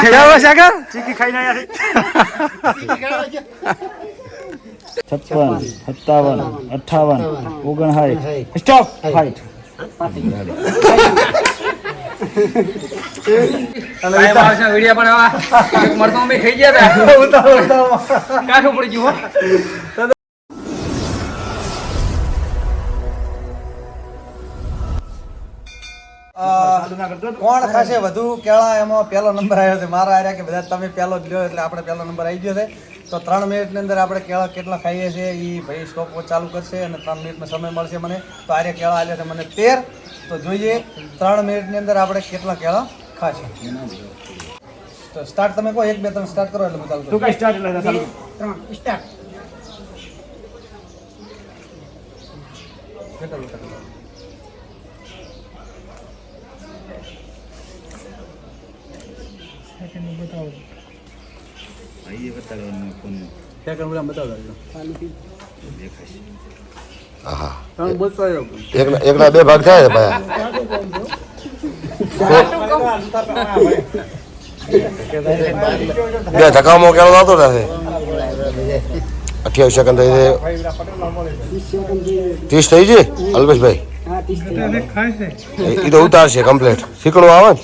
ચીકી ખાઈ સાગર ચીકી ખાઈ ના છપ્પન સત્તાવન અઠાવન ઓગણસાઠ. સ્ટોપ ફાઈટ અમે ખાઈ ગયા હતા. કાઠું પડી ગયું કોણ ખાશે વધુ? કેળા એમાં પહેલો નંબર આવ્યો છે. મારા આર્યા કે બધા તમે પહેલો જ લ્યો એટલે આપણે પહેલો નંબર આવી ગયો છે. તો ત્રણ મિનિટની અંદર આપણે કેળા કેટલા ખાઈએ છીએ એ ભાઈ સ્ટોપ ચાલુ કરશે અને ત્રણ મિનિટનો સમય મળશે મને. તો આર્ય કેળા આવ્યા છે મને તેર. તો જોઈએ ત્રણ મિનિટની અંદર આપણે કેટલા કેળા ખાશે. તો સ્ટાર્ટ તમે કહો એક બે ત્રણ સ્ટાર્ટ કરો એટલે હું ચાલુ તું કરું. સ્ટાર્ટ એટલે ચાલુ કેટલું કેટલું? સેકન્ડ બોલા બતાવો આહા. ત્રણ બસો આવ્યો એકના એકના બે ભાગ થાય બે ધકામો કેળો આવતો નથી અઠ્યાવીસ સેકન્ડ થઈ છે ત્રીસ થઈ છે અલ્પેશભાઈ. એ તો ઉતારશે કમ્પ્લેટ શીખણું આવે ને?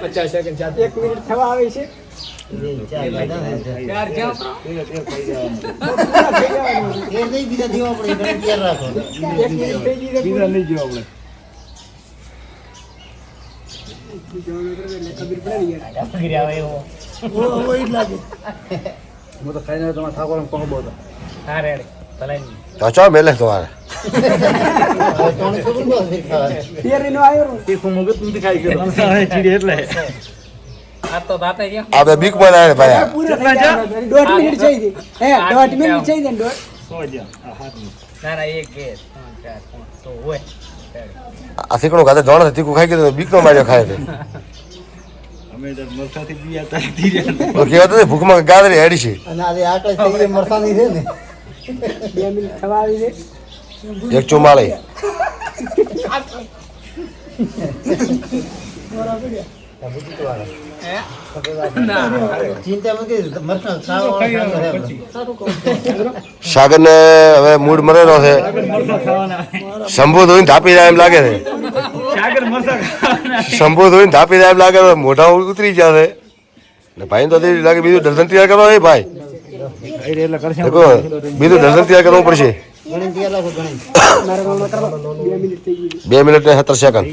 પચાસ સેકન્ડ એક મિનિટ થવા આવી છે. ચાર જ્યાં નહીં જો આપણે હું તો ખાઈને તમારા ઠાકોર પહોંચો હતો હા રેડી ભલાઈ તો ચો મેલે તમારે તેરીનો આવ્યો તીખું મગજ નથી ખાઈ ગયો ચીડી એટલે આ તો દાતા ગયા આ બે બીકમાં ભાઈ દોઢ મિનિટ ના ના ખાઈ ગયું બીક નો માર્યો ખાય છે. અમે તો મરસાથી તો ભૂખમાં ગાદરી હેડી છે. બે મિનિટ થવા આવી છે. એક ચુમાળી. સાગર ને હવે મૂડ મરેલો છે. શંભુ ધોઈને થાપી જાય એમ લાગે છે. શંભુ ધોઈને ધાપી જાય લાગે છે મોઢા ઉતરી જશે ને ભાઈ તો લાગે બીજું દર્શન તૈયાર કરવા હોય ભાઈ? બીજું દર્શન તૈયાર કરવું પડશે. બે મિનિટ ને સત્તર સેકન્ડ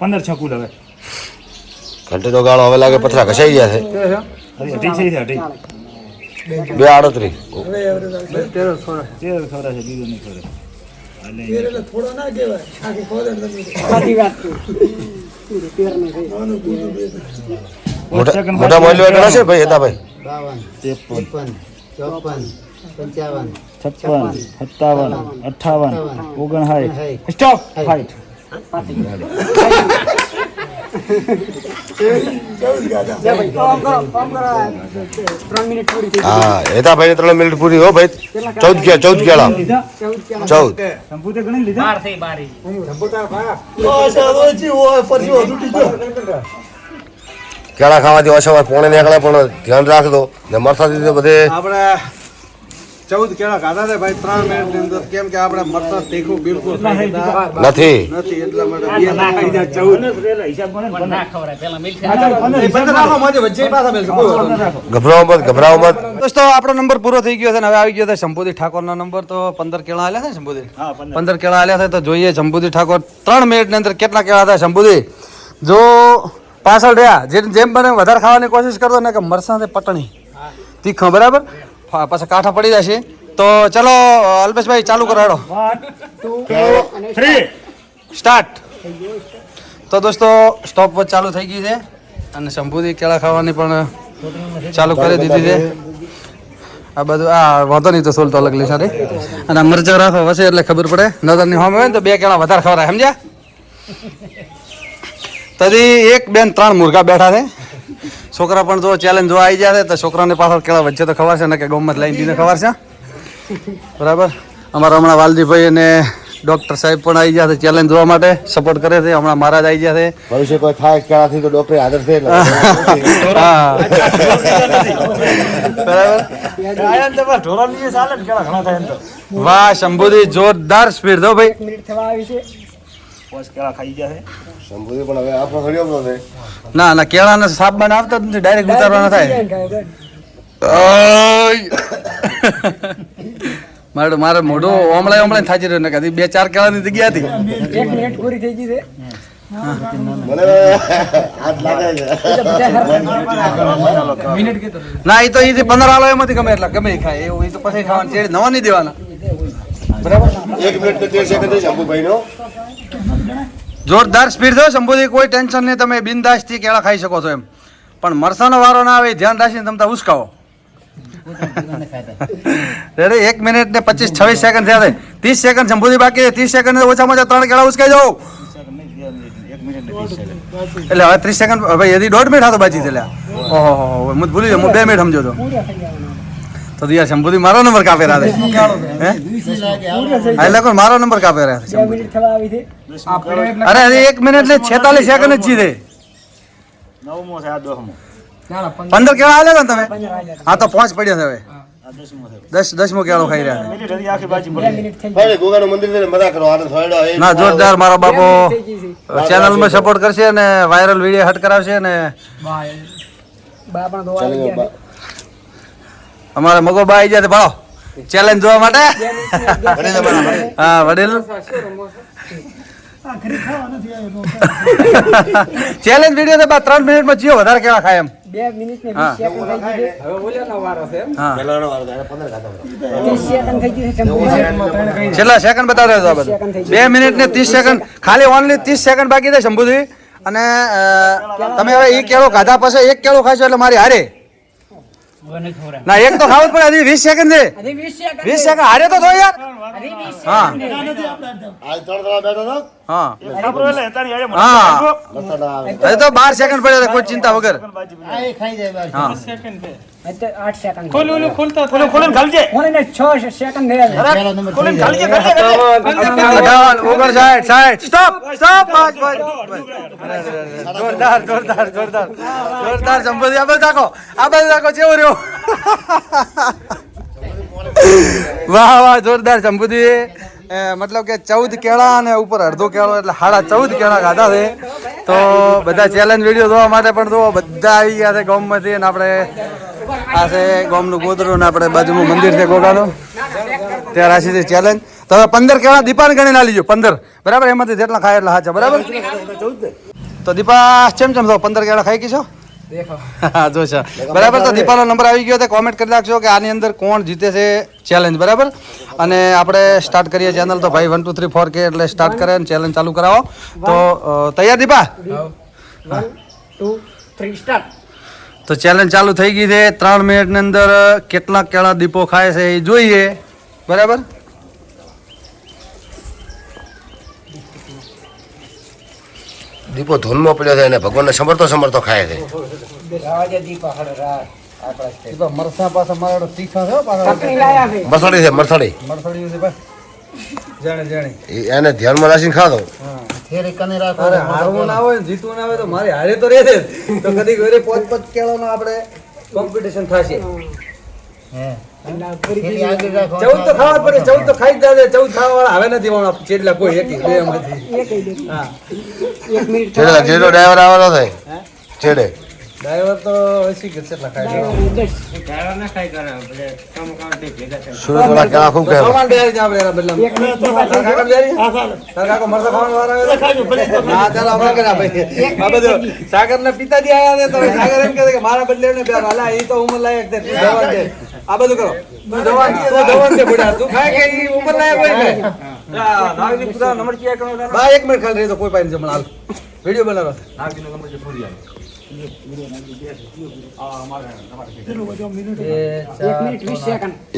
પંદર છકુલ હવે. ઘંટે તો ગાળો હવે લાગે પથરા ઘસાઈ ગયા છે. બે આડત્રીસ. મોટા મોટા મોબાઈલ ગણા છે ભાઈ હતા ભાઈ છપ્પન સત્તાવન અઠાવન ઓગણસાઠ. સ્ટોપ ફાઇટ હા હેતા ભાઈ ત્રણ મિનિટ પૂરી હો ભાઈ. ચૌદ ગયા ચૌદ ગયા ચૌદ. કેળા ખાવાથી ઓછા પોણે નીકળે પણ ધ્યાન રાખજો. ને મરસાથી બધે આપણે ચૌદ કેળા ખાધા છે ભાઈ ત્રણ મિનિટની અંદર. કેમ કે આપણે મરતા તીખું બિલકુલ નથી. એટલા માટે ના ચૌદ. ના. ગભરાવો મત ગભરાવો મત. દોસ્તો આપણો નંબર પૂરો થઈ ગયો છે હવે આવી ગયો છે શંભુજી ઠાકોરનો નંબર. તો પંદર કેળા આલ્યા છે શંભુજી? પંદર. કેળા આલ્યા છે તો જોઈએ શંભુજી ઠાકોર ત્રણ મિનિટની અંદર કેટલા કેળા હતા શંભુજી? જો પાછળ રહ્યા. જેમ જેમ બને વધારે ખાવાની કોશિશ કરતો ને કે મરસાં પટણી. તીખો બરાબર? પાછા કાંઠા પડી જશે તો ચલો અલ્પેશભાઈ ચાલુ કરાડો સ્ટાર્ટ તો દોસ્તો સ્ટોપ વોચ ચાલુ થઈ ગઈ છે. અને શંભુજી કેળા ખાવાની પણ ચાલુ કરી દીધી છે. આ બધું આ વાંધો નહીં તો સોલ તો અલગ લેશે રે અને મરચા રાખો વસે એટલે ખબર પડે. નજરની હોમ હોય ને તો બે કેળા વધારે ખવડાય સમજ્યા? તદી એક બેન ત્રણ મુર્ગા બેઠા છે. છોકરા પણ જો ચેલેન્જ જોવા આવી જશે છે તો છોકરાને પાછળ કેળા વચ્ચે તો ખવાશે ને કે ગોમત લઈને દીને ખવાશે બરાબર? અમારા હમણાં વાલજીભાઈ અને ડોક્ટર સાહેબ પણ આવી જશે છે ચેલેન્જ જોવા માટે સપોર્ટ કરે છે હમણાં મહારાજ આવી જશે છે. ભવિષ્ય કોઈ થાય કેળાથી તો ડોક્ટર હાજર છે બરાબર? વાહ શંભુજી જોરદાર સ્પીડ દો ભાઈ. મિનિટ થવા આવી છે પોસ કેળા ખાઈ છે. શંભુજી પણ હવે આપણો ઘડી છે ના ના કેળાને સાપ બને આવતા જ નથી ડાયરેક્ટ ઉતારવાના થાય. મારે મારે મોઢું ઓમળાય ઓમળાય થાચી રહ્યું ને કદી બે ચાર કેળાની જગ્યા હતી. એક મિનિટ પૂરી થઈ ગઈ છે. મને હાથ લાગે છે. ના એ તો એ પંદર આલો એમાંથી ગમે એટલા ગમે ખાય એવું એ તો પછી ખાવાનું ચેડ નવા નહીં દેવાના. એક મિનિટ તો તે સેકન્ડ છે શંભુભાઈ નો જોરદાર સ્પીડ થયો શંભુજી કોઈ ટેન્શન નહીં, તમે બિંદાસથી કેળા ખાઈ શકો છો એમ. પણ મરસાનો વારો ના આવે, ધ્યાન રાખીને તમે ઉસકાવો. રેડી, એક મિનિટ ને પચીસ, છવ્વીસ સેકન્ડ થયા છે. ત્રીસ સેકન્ડ શંભુજી બાકી છે. ત્રીસ સેકન્ડ ઓછામાં ઓછા ત્રણ કેળા ઉસકાઈ જાઓ. એટલે હવે ત્રીસ સેકન્ડ ભાઈ હજી દોઢ મિનિટ હતો બાજી છે ઓહો, હું ભૂલી જાઉં બે મિનિટ સમજો તો. તો દિયા શંભુજી મારો નંબર કાપે રાધે હે? હા, એટલે કોઈ મારો નંબર કાપે રહ્યા બે મિનિટ થવા આવી છે. અરે હજી એક મિનિટ ને છેતાલીસ સેકન્ડ જ જીતે. નવમો છે આ દસમો. પંદર. કેળા આલે ને તમે? હા તો પાંચ પડ્યા છે હવે. આ દસ દસમો કેળો ખાઈ રહ્યા ને જોરદાર મારો બાપો ચેનલમાં સપોર્ટ કરશે અને વાયરલ વીડિયો હટ કરાવશે અને બા પણ ધોવા આવી ગયા છે. અમારે મગો બા આવી જાય ભાવ ચેલેન્જ જોવા માટે? હા વડીલ. ચેલેન્જ વીડિયો બા ત્રણ મિનિટમાં જીઓ વધારે કેવા ખાય એમ. બે મિનિટ ને. વીસ સેકન્ડ થઈ ગઈ છે. હા. પહેલાનો વારો એને પંદર ખાતા હતા. સેકન્ડ થઈ ગઈ છે. છેલ્લા સેકન્ડ બતાવ રહ્યો હતો બધું. બે મિનિટ ને ત્રીસ સેકન્ડ ખાલી ઓનલી ત્રીસ સેકન્ડ બાકી છે શંભુજી. અને તમે હવે એક કેળો ખાધા પછી એક કેળો ખાશો એટલે મારી હારે. ના એક તો ખાવું પડે હજી વીસ સેકન્ડ વીસ સેકન્ડ હારે તો થયો યાર. હા. હા. હા. તો બાર સેકન્ડ પડ્યા કોઈ ચિંતા વગર. હા. જોરદાર જોરદાર જોરદાર. જોરદાર સંપત્તિ આ બધું રાખો આ બધું રાખો કેવું રહ્યો. વાહ વાહ, જોરદાર સંપત્તિ મતલબ કે ચૌદ કેળા અને ઉપર અડધો કેળો, એટલે સાડા ચૌદ કેળા ખાધા છે. તો બધા ચેલેન્જ વીડિયો જોવા માટે પણ જુઓ, બધા આવી ગયા છે ગામમાંથી અને આપણે આ છે ગામનું ગોદરું ને આપણે બાજુનું મંદિર છે ગોગાનું. ત્યાં રાશી છે ચેલેન્જ તો પંદર કેળા દીપાને ગણી ના લીજો, પંદર. બરાબર? એમાંથી જેટલા ખાય એટલા હાચા બરાબર? તો દીપા, ચેમ ચેમ તો પંદર કેળા ખાઈ ગઈ છો? હા જો છે. બરાબર તો દીપાનો નંબર આવી ગયો તો કોમેન્ટ કરી નાખજો કે આની અંદર કોણ જીતે છે ચેલેન્જ બરાબર? અને આપણે સ્ટાર્ટ કરીએ ચેનલ તો ભાઈ વન ટુ થ્રી ફોર કે એટલે સ્ટાર્ટ કરે અને ચેલેન્જ ચાલુ કરાવો. તો તૈયાર દીપા? તો ચેલેન્જ ચાલુ થઈ ગઈ છે. ત્રણ મિનિટની અંદર કેટલા કેળા દીપો ખાય છે એ જોઈએ. બરાબર? દીપો ધૂનમાં પડ્યો છે અને ભગવાનને સમરતો સમરતો ખાય છે. દીપા મરસા પાછા મારો તીખા છે હો લાયા છે. મરસાડી છે મરસાડી. છે જાણે જાણે. એને ધ્યાનમાં રાખીને ખાધો. હારવું ના હોય જીતવું ના હોય તો મારે હારે તો રહે. તો કદી ઘરે પોચ પોચ કેળાનો આપણે કોમ્પિટિશન થશે. ચૌદ તો ખાવા પડે ચૌદ તો ખાઈ જ ચૌદ ખાવા વાળા હવે નથી વાળા જેટલા કોઈ એકી બે માંથી. એક દે હા. એક મિનિટ જેટલો ડ્રાઈવર આવવાનો થાય છેડે. ડ્રાઈવર તો કે કેટલા ખાય સુરત વાળા સામાન દે એક કાકા આવ્યો તો? ના, ચાલો આપણે કર્યા ભાઈ. આ બધું સાગરના પિતાજી આયા છે તો સાગર એમ કહે કે મારા બદલે ઈ તો ઉંમર લાયક જવાન છે આ બધું કરો તું જવાન જવાન છે બુડા તું ખાય કે ઈ લાયક હોય ને નાગજી પૂરા નંબર ક્યાં કરો બા એક મિનિટ ખાલી રહી તો કોઈ પાસે નહીં જમણ હાલ વીડિયો બનાવો વીસ સેકન્ડ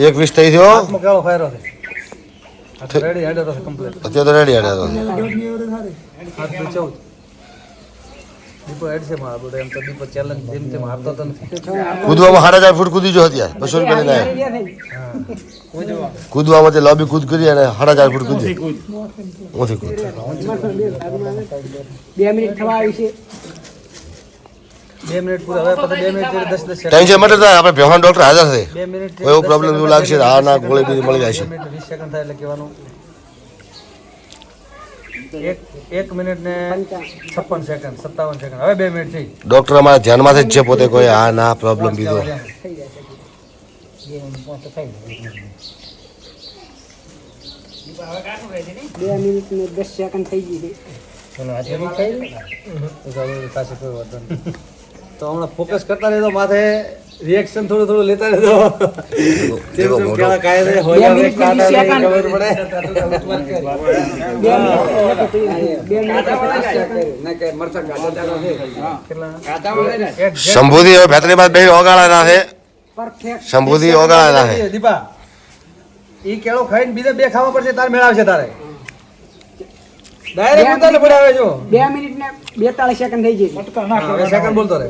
એક વીસ થઈ થયો? હાથમાં કેળો ફાયરો છે રેડી હેડો તો અત્યારે રેડી દીપો હેડ છે મારા બધો એમ તો દીપો ચેલેન્જ જેમ તેમ હારતો તો નથી. કૂદવામાં સાડા ચાર ફૂટ કૂદી જો અત્યારે બસો રૂપિયાની થાય કૂદવામાં તે લોબી કૂદ કરી અને સાડા ચાર ફૂટ કૂદી. ઓથી કૂદ બે મિનિટ થવા આવી છે. બે મિનિટ પૂરા હવે પછી બે મિનિટ જેવી દસ દસ માટે આપણે ભેવાન ડોક્ટર હાજર છે. બે મિનિટ કોઈ એવો પ્રોબ્લેમ એવું લાગશે આ ના ગોળી બીજી મળી જાય છે. મિનિટ વીસ સેકન્ડ થાય એટલે કહેવાનું. એક એક મિનિટ ને છપ્પન સેકન્ડ સત્તાવન સેકન્ડ. હવે બે મિનિટ થઈ. ડોક્ટર અમારા ધ્યાનમાંથી જ છે પોતે કોઈ આ ના પ્રોબ્લેમ કીધો બે મિનિટ ને દસ સેકન્ડ થઈ ગઈ ચલો આજે બી ખાઈ લે. તો સારું, પાસે કોઈ વાંધો નહીં. તો હમણાં ફોકસ કરતા રહેતો માથે રિએક્શન થોડું થોડું લેતા રહેતો જેમ જેમ. કેળા હોય આવે, કાંટા. ખબર પડે. શંભુથી હવે ભેતરી બાદ બે ઓગાળાના છે. પરફેક્ટ શંભુથી ઓગાળાના છે. દીપા ઈ કેળો ખાઈને બીજા બે ખાવા પડશે તાર મેળાવશે તારે. ડાયરેક્ટ ઉતારને પડાવે જો બે મિનિટ ને બેતાળીસ સેકન્ડ થઈ સેકન્ડ બોલતો રહે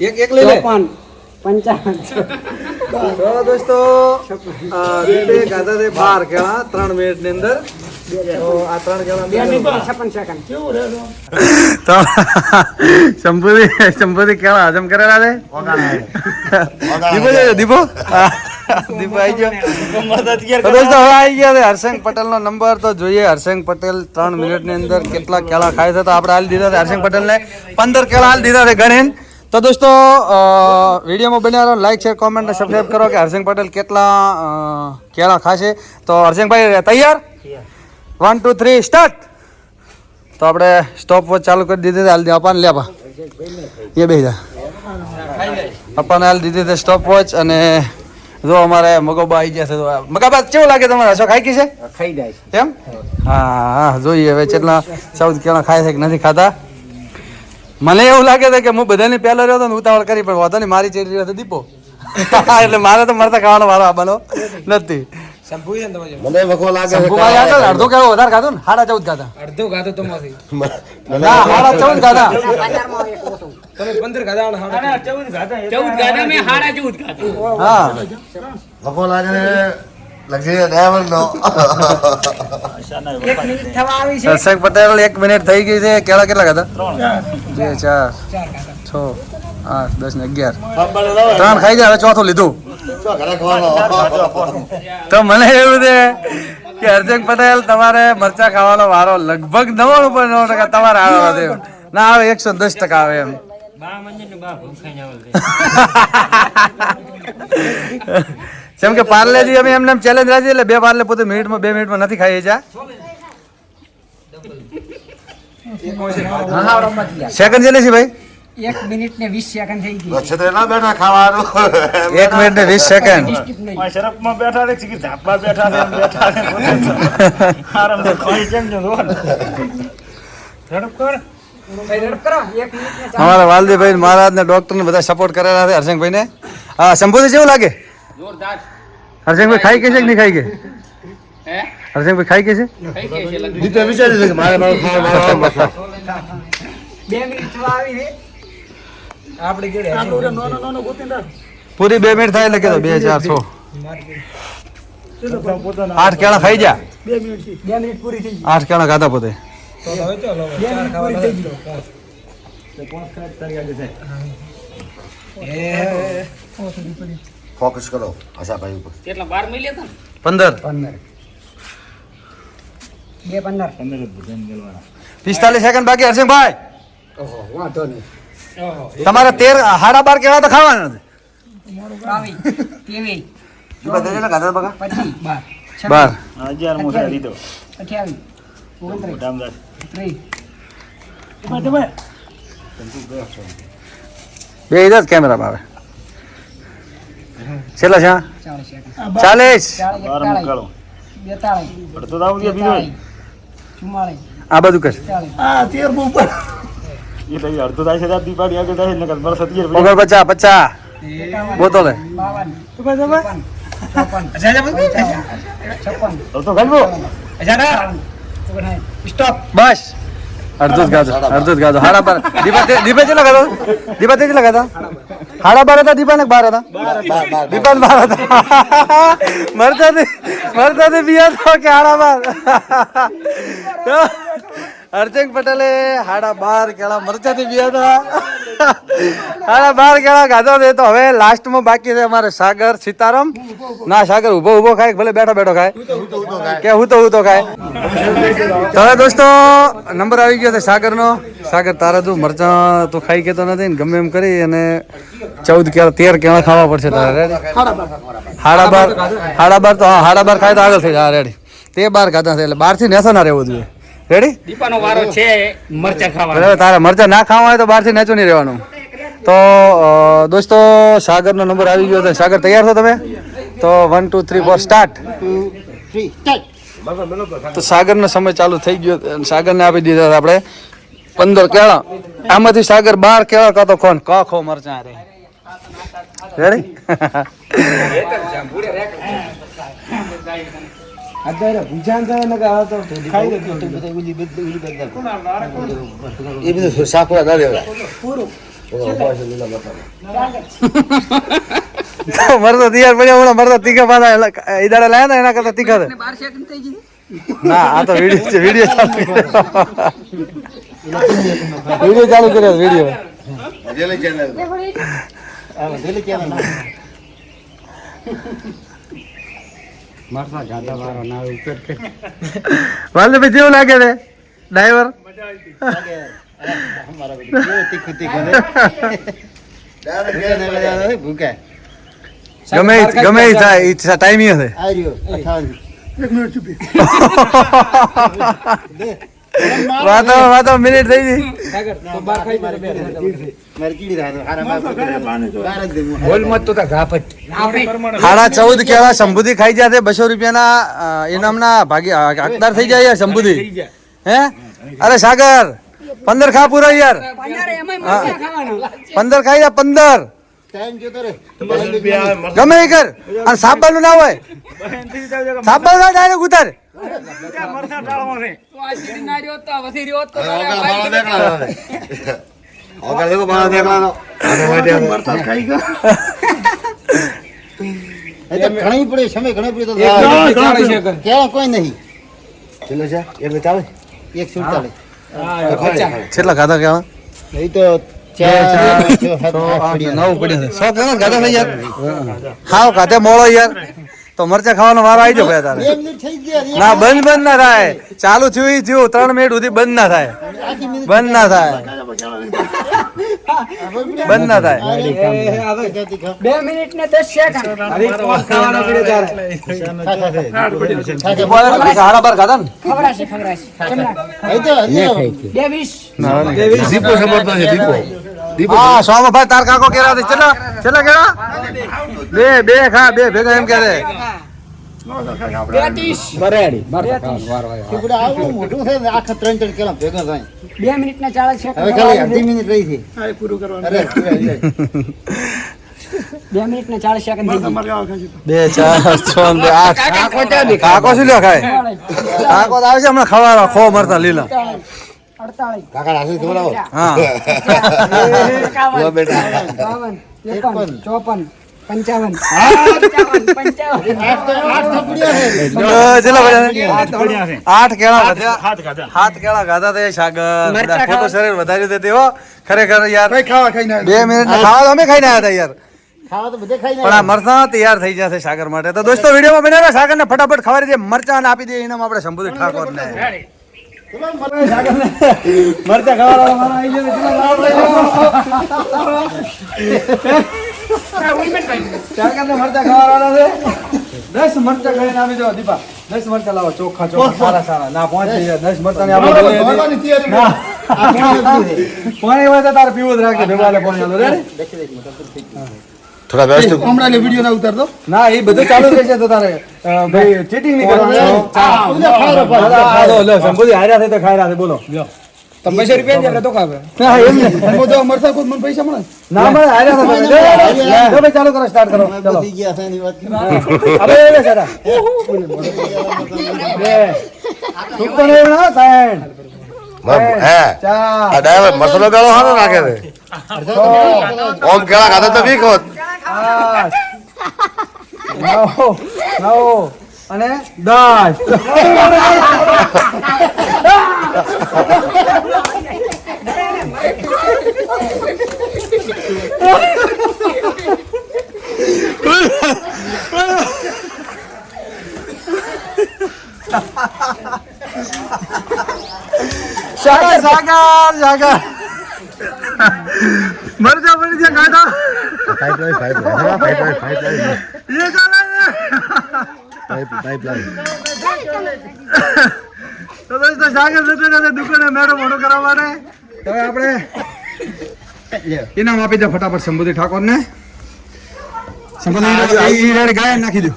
એક એક લઈ લે. ચોપન પંચાવન. તો દોસ્તો આ દીપે ગાધા છે બાર કેળા ત્રણ મિનિટની અંદર હજમ કરેલા છે? દીપો દીપો. આવી ગયો. દોસ્તો હવે આવી ગયા છે. હર્ષંગ પટેલ નો નંબર તો જોઈએ. હર્ષંગ પટેલ ત્રણ મિનિટની અંદર કેટલા કેળા ખાય છે તો આપણે હાલ દીધા છે. હર્ષંગ પટેલ ને પંદર કેળા હાલ દીધા છે ગણીને. તો દોસ્તો વિડીયોમાં બન્યા રહો. લાઈક શેર કોમેન્ટ અને સબસ્ક્રાઈબ કરો કે હર્ષંગ પટેલ કેટલા કેળા ખાશે. તો હર્ષંગભાઈ તૈયાર? વન ટુ થ્રી સ્ટાર્ટ તો આપણે સ્ટોપ વોચ ચાલુ કરી દીધી હાલ અપાને લે આપા. એ બે જા. અપાને હાલ દીધી હતી સ્ટોપ વોચ અને જો અમારે મગોબા આવી ગયા છે તો મગાબા કેવું લાગે તમારે? અશોક ખાઈ ગઈ છે? ખાઈ જાય એમ? હા હા જોઈએ હવે કેટલા સાઉથ કેળા ખાય છે કે નથી ખાતા. મને એવું લાગે છે કે હું બધાને પહેલો રહ્યો હતો ને ઉતાવળ કરી પણ વાંધો નહીં મારી ચેરી રહ્યો દીપો. એટલે મારે તો મરતા ખાવાનો વારો આવવાનો નથી. મને વખો લાગે છે શંભુભાઈ આગળ અડધો કેળો વધારે ખાધો ને સાડા ચૌદ ખાધા. અડધો ગાધો તો ના સાડા ચૌદ ખાધા. બજારમાં એક ઓછું. ચૌદ. ગાધા મેં હાડા ચૌદ ગાધા હા. વખો લાગે દર્શક પટેલ એક મિનિટ થઈ ગઈ છે. કેળા કેટલા ખાધા? બે ચાર છ આઠ દસ ને અગિયાર. ત્રણ ખાઈ જાય ચોથું લીધું. તો મને એવું છે કે હર્ષક પટેલ તમારે મરચા ખાવાનો વારો લગભગ નવાણું પર નવ ટકા તમારે આવે છે. ના આવે એકસો દસ ટકા આવે એમ. જેમ કે પાર્લેજી અમે એમને ચેલેન્જ રાખી એટલે બે પાર્લે પોતે મિનિટમાં બે મિનિટમાં નથી ખાઈ જા. સેકન્ડ જેટલી છે ભાઈ? એક મિનિટ ને વીસ સેકન્ડ થઈ ગઈ. છત્રે ના બેઠા ખાવાનું. એક મિનિટ ને વીસ સેકન્ડ કે ખાઈ કેમ ઝડપ કર. અમારા વાલદીભાઈ મહારાજ ને ડોક્ટર ને બધા સપોર્ટ કરેલા છે હર્ષંગભાઈ ને હા શંભુથી કેવું લાગે? જોરદાર. હર્ષંગભાઈ ખાઈ કે છે કે નહીં ખાઈ કે? હે? હર્ષંગભાઈ ખાઈ કે છે? ખાઈ કે છે વિચાર્યું છે કે મારે મારો ખાવા મારો બે મિનિટ થવા આવી છે પૂરી બે મિનિટ થાય એટલે કીધું બે ચાર છો આઠ કેળા ખાઈ જા બે મિનિટ પૂરી થઈ આઠ કેળા ખાધા પોતે. બે મિનિટ પૂરી થઈ ગઈ. ફોકસ કરો. આશાભાઈ ઉપર. કેટલા બાર મિલી હતા પંદર. પંદર. બે પંદર. પિસ્તાલીસ સેકન્ડ બાકી હર્ષંગભાઈ ઓહો વાંધો નહીં. તમારે તેર હાડા બાર કેવા તો ખાવાના નથી બાર. બાર. અગિયાર મો છે લીધો. અઠ્યાવીસ. ઓગણત્રીસ. ત્રીસ. બે જ કેમેરામાં આવે. છેલ્લા છે ચાલીસ. આ બધું કર. પચાસ. પચાસ બોતોલે બસ. અડધો જ ગાધો અડધો જ ગાધો. હાડા બાર. દીપા દીપા કેટલા ગાધો? દીપા તે કેટલા ગાધા? હાડા બાર. હતા દીપા ને બાર હતા. દીપા બાર હતા. મરતા મરતા બિયા તો કે હાડા બાર. તો પટેલે હાડા બાર કેળા મરચાથી બિયા હાડા બાર કેળા ગાધો છે તો હવે લાસ્ટમાં બાકી છે અમારે સાગર સીતારામ. ના, સાગર ઊભો ઊભો ખાય, ભલે બેઠો બેઠો ખાય. કે હું તો હું તો ખાય. તો દોસ્તો, નંબર આવી ગયો છે સાગરનો. સાગર, તારા તું મરચાં તું ખાઈ કેતો નથી ને ગમે એમ કરી અને ચૌદ કેળા, તેર કેળા ખાવા પડશે તારે. હાડા બાર. હાડા બાર તો, હા, હાડા બાર ખાય તો આગળ થઈ જાય રેડી તે બાર ખાધા છે, એટલે બારથી નેસા ના રહેવું જોઈએ. રેડી દીપાનો વારો છે મરચા ખાવાનો. તારે મરચાં ના ખાવા હોય તો બહારથી નેચું નહીં રહેવાનું. તો દોસ્તો સાગરનો નંબર આવી ગયો છે. સાગર તૈયાર છો તમે? તો one two three four start તો સાગરનો સમય ચાલુ થઈ ગયો સાગરને આપી દીધા આપણે પંદર કેળા. આમાંથી સાગર બાર કેળા કાતો ખોન? ક ખો મરચાં રે. રેડી એ બધું સાકવા ના દેવાય? મરતો તૈયાર પડ્યા હમણાં મરતો તીખા પાછા એ દાડા લાયા ને એના કરતા તીખા છે બાર સેકન્ડ થઈ ગઈ. ના આ તો વીડિયો છે વીડિયો ચાલુ વીડિયો ચાલુ કર્યો વીડિયો વાલભાઈ જેવું લાગે છે? ડ્રાઈવર ગમે ઈ- ગમે ઈ થાય ઈ ટાઈમિંગ હશે. વાતો વાતો મિનિટ થઈ ગઈ. સાડા ચૌદ કેવા શંભુદી ખાઈ ગયા બસો રૂપિયાના ઇનામના ભાગી હકદાર થઈ જાય યાર શંભુદી હે? અરે સાગર પંદર ખા પૂરા યાર. પંદર ખાઈ જા પંદર. ગમે એ કર. અને સાબલનું ના હોય સાબર ના ડાયરેક્ટ ઉતાર. મરસા ટાળમાં છે. તો આ ચીડી ના રહ્યો તો આ વધી રહ્યો તો ઘણી પડી સમય ઘણી પડી તો ક્યાં કોઈ નહીં. એક સુડતાલીસ. કેટલા ખાધા કેવા એ તો ચાર છ. નવ સો કેવા થઈ યાર? હાવ ખાતે મોળો યાર. તો મરચા ખાવાનો વારો આવી જાય તારે. ના બંધ બંધ ના થાય. ચાલુ થયું થયું ત્રણ મિનિટ સુધી બંધ ના થાય. બંધ ના થાય. બંધ ના થાય. બે મિનિટ ને દસ સેકન્ડ હાડા બાર ખાધા ને? ખવડાશે ખવડાશે. બે વીસ. હા સોમભાઈ તાર કાકો કેરા ચલા ચલા કેરા બે બે ખા બે ભેગા એમ કે છે બે ત્રીસ ટીપડા આવું મોટું છે આખા ત્રણ ત્રણ કિલો ભેગા થાય. બે મિનિટ ના ચાલે છે હવે ખાલી અડધી મિનિટ રહી છે. અરે બે મિનિટ ને ચાલીસ સેકન્ડ બે ચાર છ બે આઠ. કાકો શું લ્યો ખાય? કાકો તો આવશે હમણાં ખવારો ખો મરતા લીલા. કાકા ખવડાવો હા. ચોપન. પંચાવન. આઠ કેટલા હાથ કેળા ખાધા ગાધા તે સાગર. ફોટો શરીર વધારી દે તેવો ખરેખર યાર બે મિનિટ ખાવા અમે ખાઈને આવ્યા હતા યાર. પણ આ મરચા તૈયાર થઈ જશે સાગર માટે. તો દોસ્તો વિડીયોમાં બનાવે સાગર ને ફટાફટ ખવારી દે મરચા ને આપી દે એનામાં આપણે શંભુજી ઠાકોર ને મરચા ખાવાના મરચા ખાવાના છે. દસ મરચા ખાઈને આપી દો દીપા. દસ મરચા લાવો ચોખ્ખા ચોખ્ખા સારા સારા. ના પાંચ જાય દસ મરચા ની. આપણે પાણી હોય તો તારે પીવું જ રાખજે ભેગા પાણી આલો. રેડી થોડા વ્યવસ્થિત હમણાં વીડિયો ના ઉતારતો ના એ બધું ચાલુ રહેશે તો તારે ભાઈ ચીટિંગ નહીં કરવાનું બોલો. તો પૈસા રૂપિયા આપણે તો ખાવે. હા, એમ તો મને પૈસા મળે. ના મળે તમે. ભાઈ ચાલુ કરો સ્ટાર્ટ કરો. ચલો. પતી ગયા છે એની વાત હવે એ સારા. બે. તું તો નહીં ના, ત્રણ, હે. ચાર, આ ડાયવર મસાલો ગાળો હારો નાખે છે. ઓમ કેળા ખાતા તો વીક હોત. નવ, નવ અને દસ. સાગર સાગર સાગર. મર જા મર જા કાઢો pipeline pipeline pipeline pipeline યે ચાલે પાઇપ પાઇપ લાઈન તો દોસ્તો સાગર જતો જતો દુકાને મેળો મોટો કરવા માટે. હવે આપણે ઇનામ આપી દે ફટાફટ સંબોધિ ઠાકોર ને સંબોધિ ગાય નાખી દો.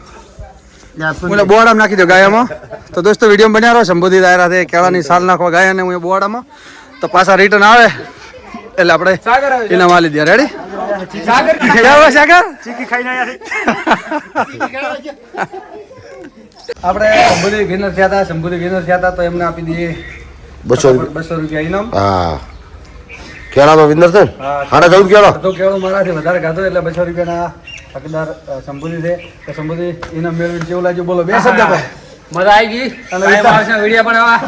મને નાખી દો ગાયામાં. તો દોસ્તો વીડિયો બન્યા રહો. સંબોધિત આયા છે કેળાની સાલ નાખવા ગાય અને હું બોર્ડમાં તો પાછા રિટર્ન આવે. એટલે આપણે ઇનામ આલી દે રેડી સાગર સાગર? ચીકી ખાઈને આપણે સંબોધિત વિનર થયા હતા સંબોધિત વિનર થયા હતા તો એમને આપી દઈએ. બસો બસો રૂપિયા ઇનામ. હા. કેળામાં વિન્દર છે ને હાડા ચૌદ કેળો. તો કેળો મારાથી વધારે ખાધો એટલે બસો રૂપિયાના હકદાર સંબોધી છે. તો સંબોધી ઇનામ મેળવીને કેવું લાગ્યું. બોલો બે શબ્દ. મજા આવી ગઈ. વીડિયો બનાવવા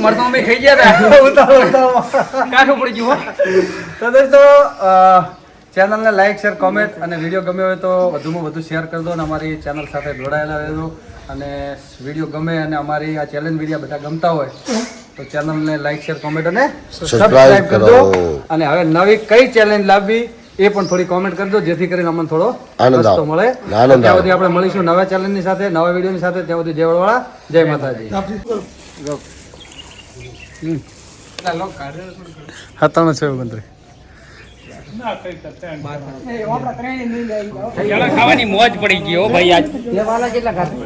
મરતો અમે ખાઈ ગયા હતા. ઉતારો, ઉતારો. કાઠું પડી ગયું તો દોસ્તો ચેનલને લાઈક શેર કોમેન્ટ અને વીડિયો ગમ્યો હોય તો વધુમાં વધુ શેર કરી દો અને અમારી ચેનલ સાથે જોડાયેલા રહેજો. અને વીડિયો ગમે અને અમારી આ ચેલેન્જ વિડીયા બધા ગમતા હોય તો ચેનલને લાઈક શેર કોમેન્ટ અને સબસ્ક્રાઇબ કરો. કરજો. અને હવે નવી કઈ ચેલેન્જ લાવવી એ પણ થોડી કોમેન્ટ કરજો જેથી કરીને અમને થોડો આનંદ મળે. આનંદ ત્યાં સુધી આપણે મળીશું નવા ચેલેન્જની સાથે નવા વિડીયોની સાથે. ત્યાં સુધી જય વડવાળા જય માતાજી. સત્તાણું છે મંત્રી ખાવાની મોજ પડી ગઈ ભાઈ આજ કેટલા ખાતા